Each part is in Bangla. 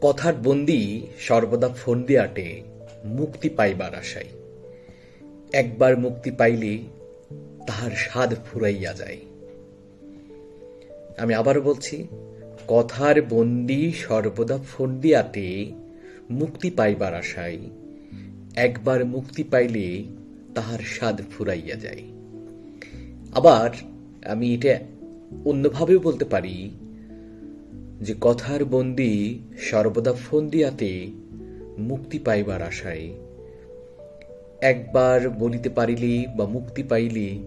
কথার বন্দি সর্বদা ফন্দি আটে, মুক্তি পাইবার আশায়। একবার মুক্তি পাইলে তাহার স্বাদ ফুরাইয়া যায়। আমি আবারও বলছি, কথার বন্দি সর্বদা ফন্দি আটে, মুক্তি পাইবার আশায়। একবার মুক্তি পাইলে তাহার স্বাদ ফুরাইয়া যায়। আবার আমি এটা অন্যভাবেও বলতে পারি যে কথার বন্দি সর্বদা ফন্দিয়াতে মুক্তি পাইবার আশায়। একবার বলিতে পারিলে বা মুক্তি পাইলে,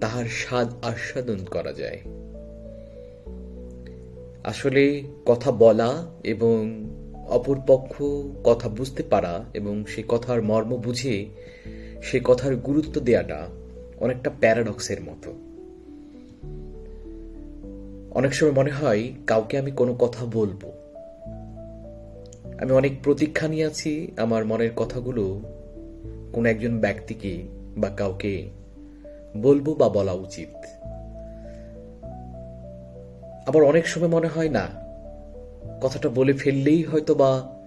তাহার স্বাদ আস্বাদন করা যায়। আসলে কথা বলা এবং অপর পক্ষ কথা বুঝতে পারা এবং সে কথার মর্ম বুঝে সে কথার গুরুত্ব দেয়াটা অনেকটা প্যারাডক্সের মতো। অনেক সময় মনে হয় কাউকে আমি কোনো কথা বলব। আমি অনেক প্রতীক্ষা নিয়ে আছি আমার মনের কথাগুলো কোন একজন ব্যক্তিকে বা কাউকে বলব বা বলা উচিত। আবার অনেক সময় মনে হয় না, কথাটা বলে ফেললেই হয়তো বা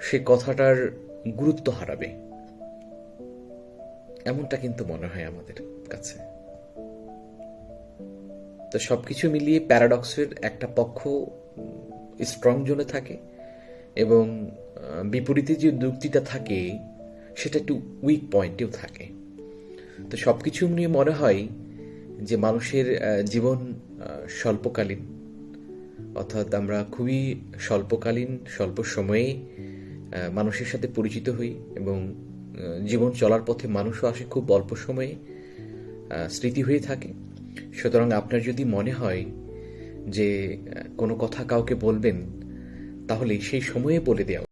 সে কথাটার গুরুত্ব হারাবে। এমনটা কিন্তু মনে হয় আমাদের কাছে। তো সব কিছু মিলিয়ে প্যারাডক্সের একটা পক্ষ স্ট্রং জোনে থাকে এবং বিপরীতে যে যুক্তিটা থাকে, সেটা একটু উইক পয়েন্টেও থাকে। তো সব কিছু নিয়ে মনে হয় যে মানুষের জীবন স্বল্পকালীন। অর্থাৎ আমরা খুবই স্বল্পকালীন, স্বল্প সময়ে মানুষের সাথে পরিচিত হই এবং জীবন চলার পথে মানুষও আসে খুব অল্প সময়ে স্মৃতি হয়ে থাকে। সুতরাং আপনার যদি মনে হয় যে কোনো কথা কাউকে বলবেন, তাহলে সেই সময়ে বলে দেওয়া